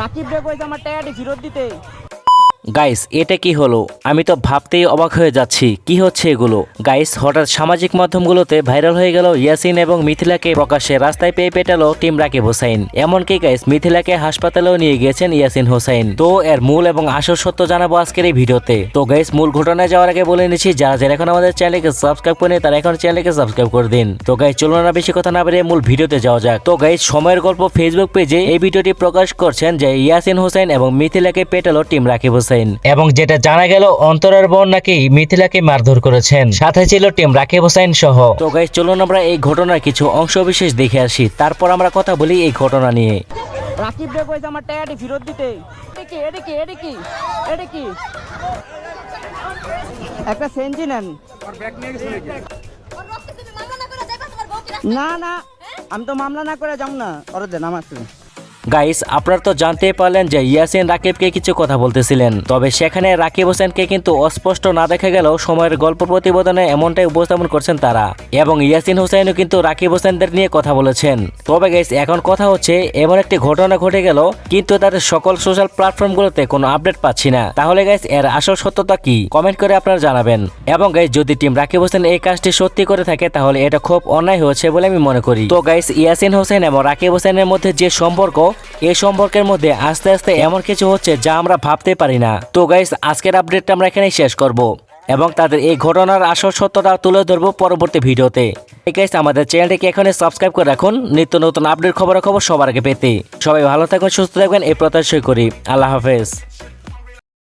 রাকিব রে আমার টায়াটি ফেরত দিতে। গাইস এটা কি হলো? আমি তো ভাবতেই অবাক হয়ে যাচ্ছি। কি হচ্ছে এগুলো? গাইস হঠাৎ সামাজিক মাধ্যমগুলোতে ভাইরাল হয়ে গেল ইয়াসিন এবং মিথিলাকে প্রকাশ্যে রাস্তায় পেয়ে পেটালো টিম রাকিব হোসাইন। এমনকি গাইস মিথিলাকে হাসপাতালেও নিয়ে গিয়েছেন ইয়াসিন হোসাইন। তো এর মূল এবং আসল সত্য জানাব আজকের এই ভিডিওতে। তো গাইস মূল ঘটনায় যাওয়ার আগে বলে নিচ্ছি, যারা যারা এখন আমাদের চ্যানেলকে সাবস্ক্রাইব করেনি, তারা এখন চ্যানেলকে সাবস্ক্রাইব করে দিন। তো গাইস চলুন না বেশি কথা না বেরিয়ে মূল ভিডিওতে যাওয়া যাক। তো গাইস সময়ের গল্প ফেসবুক পেজে এই ভিডিওটি প্রকাশ করছেন যে ইয়াসিন হোসেন এবং মিথিলাকে পেটালো টিম রাকিব হোসেন এবং যেটা জানা গেল অন্তরের বোন নাকি মিথিলাকে মারধর করেছেন। সাথে ছিল টিম রাকিব হোসেন সহ। তো গাইস চলুন আমরা এই ঘটনার কিছু অংশ বিশেষ দেখে আসি। তারপর আমরা কথা বলি এই ঘটনা নিয়ে। রাকিব রে কইছে আমার টায়াটি ফেরত দিতে। এডি কি এডি কি এডি কি এডি কি একটা সেঞ্জি নেন। ওর রক্তে তুমি মামলা না না আমি তো মামলা না করে যাম না। ওর দেন আমার। গাইস আপনারা তো জানতেই পারলেন যে ইয়াসিন রাকিবকে কিছু কথা বলতেছিলেন। তবে সেখানে রাকিব হোসেনকে কিন্তু অস্পষ্ট না দেখা গেলেও সময়ের গল্প প্রতিবেদনে এমনটাই উপস্থাপন করছেন তারা। এবং ইয়াসিন হোসেনও কিন্তু রাকিব হোসেনদের নিয়ে কথা বলেছেন। তবে গাইস এখন কথা হচ্ছে, এমন একটি ঘটনা ঘটে গেল, কিন্তু তাদের সকল সোশ্যাল প্ল্যাটফর্মগুলোতে কোনো আপডেট পাচ্ছি না। তাহলে গাইস এর আসল সত্যতা কি? কমেন্ট করে আপনারা জানাবেন। এবং গাইস যদি টিম রাকিব হোসেন এই কাজটি সত্যি করে থাকে, তাহলে এটা খুব অন্যায় হয়েছে বলে আমি মনে করি। তো গাইস ইয়াসিন হোসেন এবং রাকিব হোসেনের মধ্যে যে সম্পর্ক এই সম্পর্কের মধ্যে আস্তে আস্তে এমন কিছু হচ্ছে যা আমরা ভাবতে পারি না। তো গাইস আজকের আপডেটটা আমরা এখানেই শেষ করব এবং তাদের এই ঘটনার আসল সত্যটা তুলে ধরবো পরবর্তী ভিডিওতে। গাইস আমাদের চ্যানেলটিকে এখানে সাবস্ক্রাইব করে রাখুন। নিত্য নতুন আপডেট খবর খবর সবার আগে পেতে। সবাই ভালো থাকুন, সুস্থ থাকবেন এই প্রত্যাশই করি। আল্লাহ হাফেজ।